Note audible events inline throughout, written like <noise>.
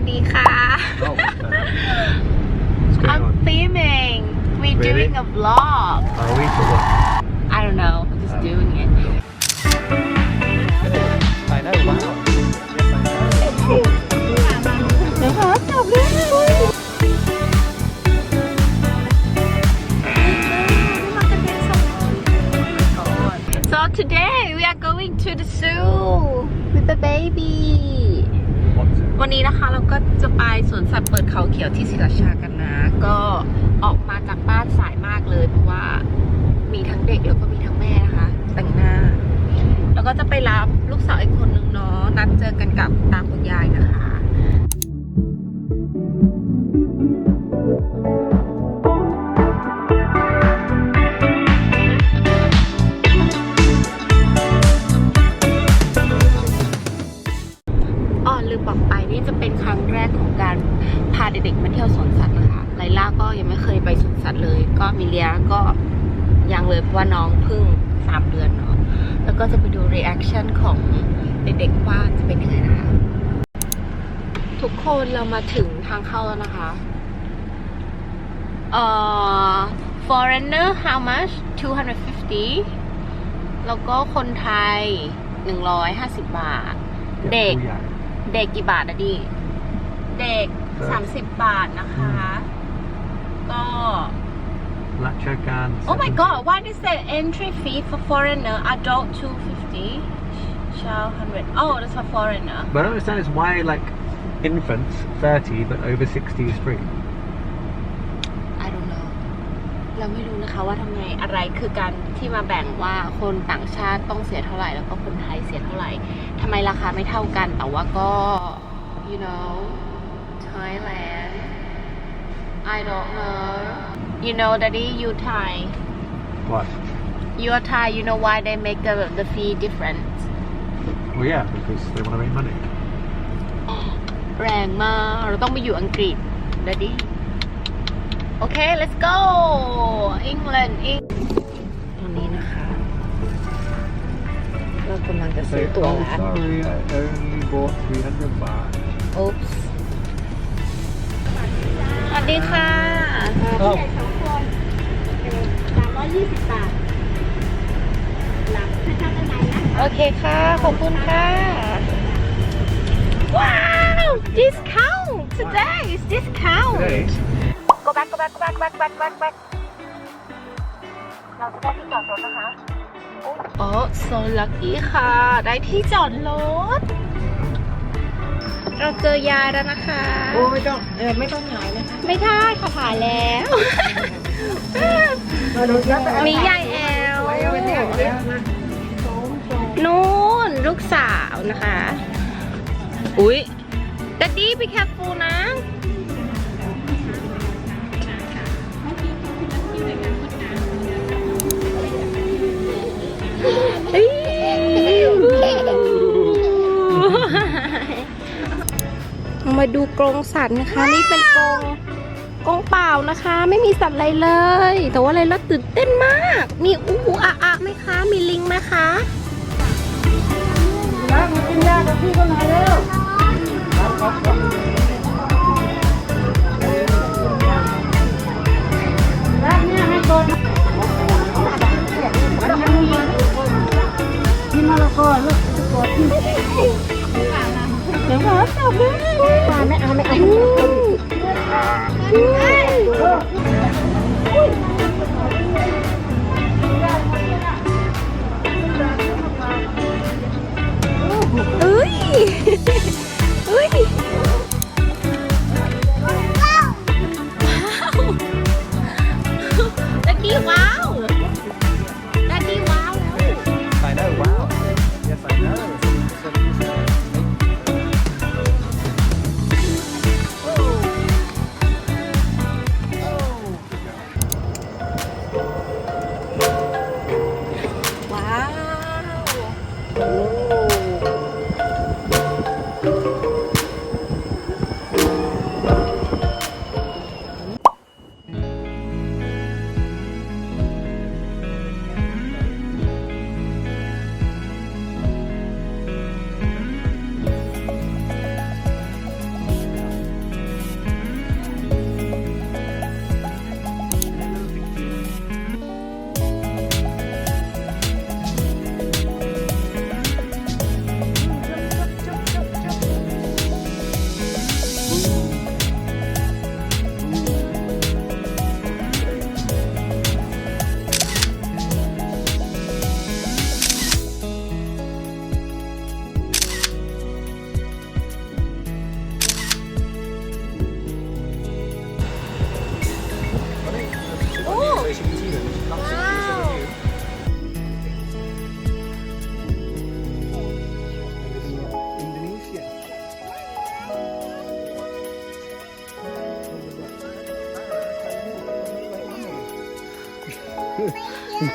สดีค่ะ <laughs> Oh, uh, what's going I'm on? filming we're Really? doing a vlog Are we for what? I don't know just Oh. doing it <laughs> I know, wow. Yes, I know. เดี๋ยวขอจับด้วย So today we are going to the zoo with the baby What's it? วันนี้นะคะเราก็จะไปสวนสัตว์เปิดเขาเขียวที่ศิราชากันนะ ก็ออกมาจากบ้านสายมากเลย เพราะว่ามีทั้งเด็กแล้วก็มีทั้งแม่นะคะ แต่งหน้า แล้วก็จะไปรับลูกสาวอีกคนนึงเนาะนัดเจอกันกับตาคุณยายนะคะ ก็มิเลียก็ยังเลยเพราะว่าน้องเพิ่งสามเดือนเนาะแล้วก็จะไปดูรีแอคชั่นของเด็กๆว่าจะเป็นยังไงนะคะ ทุกคนเรามาถึงทางเข้าแล้วนะคะเอ่อ foreigner how much 250 แล้วก็คนไทย 150 บาท เด็กผู้ใหญ่เด็กกี่บาทนะดิ เด็ก 30 บาทนะคะ ก็ รัชการ Oh my god what is the entry fee for foreigner adult 250 child 100 oh that's for foreigner But I don't understand is why like infants 30 but over 60 is free. I don't know เราไม่รู้นะคะว่าทำไมอะไรคือการที่มาแบ่งว่าคนต่างชาติต้องเสียเท่าไหร่แล้วก็คนไทยเสียเท่าไหร่ทำไมราคาไม่เท่ากันแต่ว่าก็ you know Thailand I don't know you know daddy you Thai What? you are Thai you know why they make the the fee different Well, yeah, because they want to make money. แรงมาก เราต้องไปอยู่อังกฤษ daddy โอเค let's go England Eng ตอนนี้นะคะ เรากำลังจะซื้อตั๋ว oh, แล้ว sorry, I only bought 300 baht. Oops สวัสดีค่ะ Oh, สามร้อ ยยี่สิบบาทหลังถ้าเข้าด้านในนะโอเคค่ะ ขอบคุณค่ะ ว้าว discount today is discount today, go back go back go back back back back back เราจะได้ที่จอดรถนะคะโอ้โซลักกี้ค่ะ ได้ที่จอดรถ เราเจอยายแล้วนะคะ โอ้ไม่ต้องเออไม่ต้องหายนะคะไม่ได้ค่ะถ่ายแล้ว มาดูแล้วแต่มียายแอลแล้วนะสองสองนู่นลูกสาวนะคะ อุ๊ยดัดดี้ be careful นะเอ้ยมาดูกรงสัตว์นะคะ นี่เป็นกรง กรงเปล่านะคะ ไม่มีสัตว์อะไรเลย แต่ว่าอะไรแล้วตื่นเต้นมาก มีอูอูอะอะไหมคะ มีลิงไหมคะรักมากินยากับพี่ก็มาแล้วรักเนี่ยให้ก่อนกินมะละกอลูกจะกอดพี่เดี๋ยวขอจับด้วยมาไม่เอาไม่เอา อื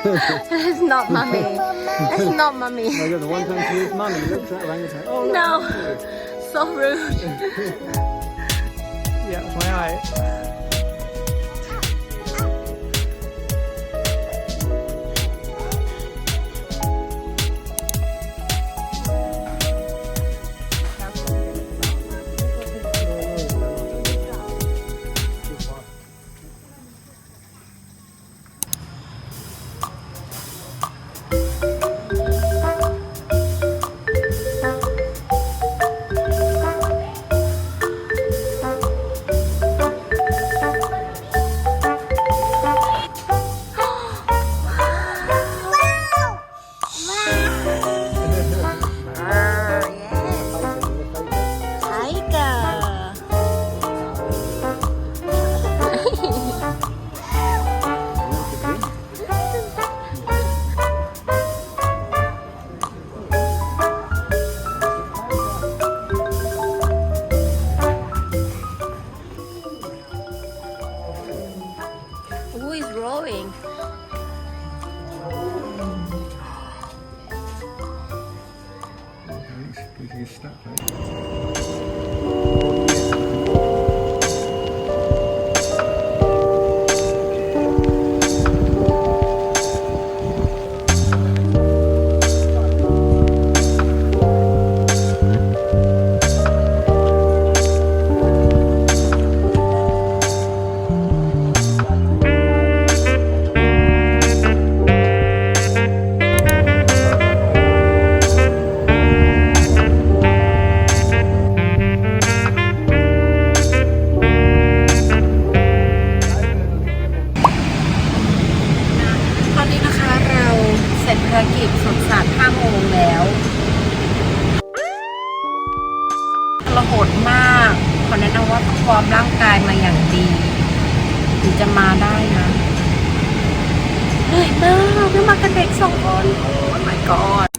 It's not mummy. It's not mummy. No, you're the one time to use mummy. Look at orangutan. Oh, look. no. So rude. yeah, that's my eye. growing. It's, it's stuck, right? โหดมากขอแนะนำว่าต้อมร่างกายมาอย่างดีถึงจะมาได้นะเหนื่อยมากเพิ่งมากันเด็กสองคนโอ้ my god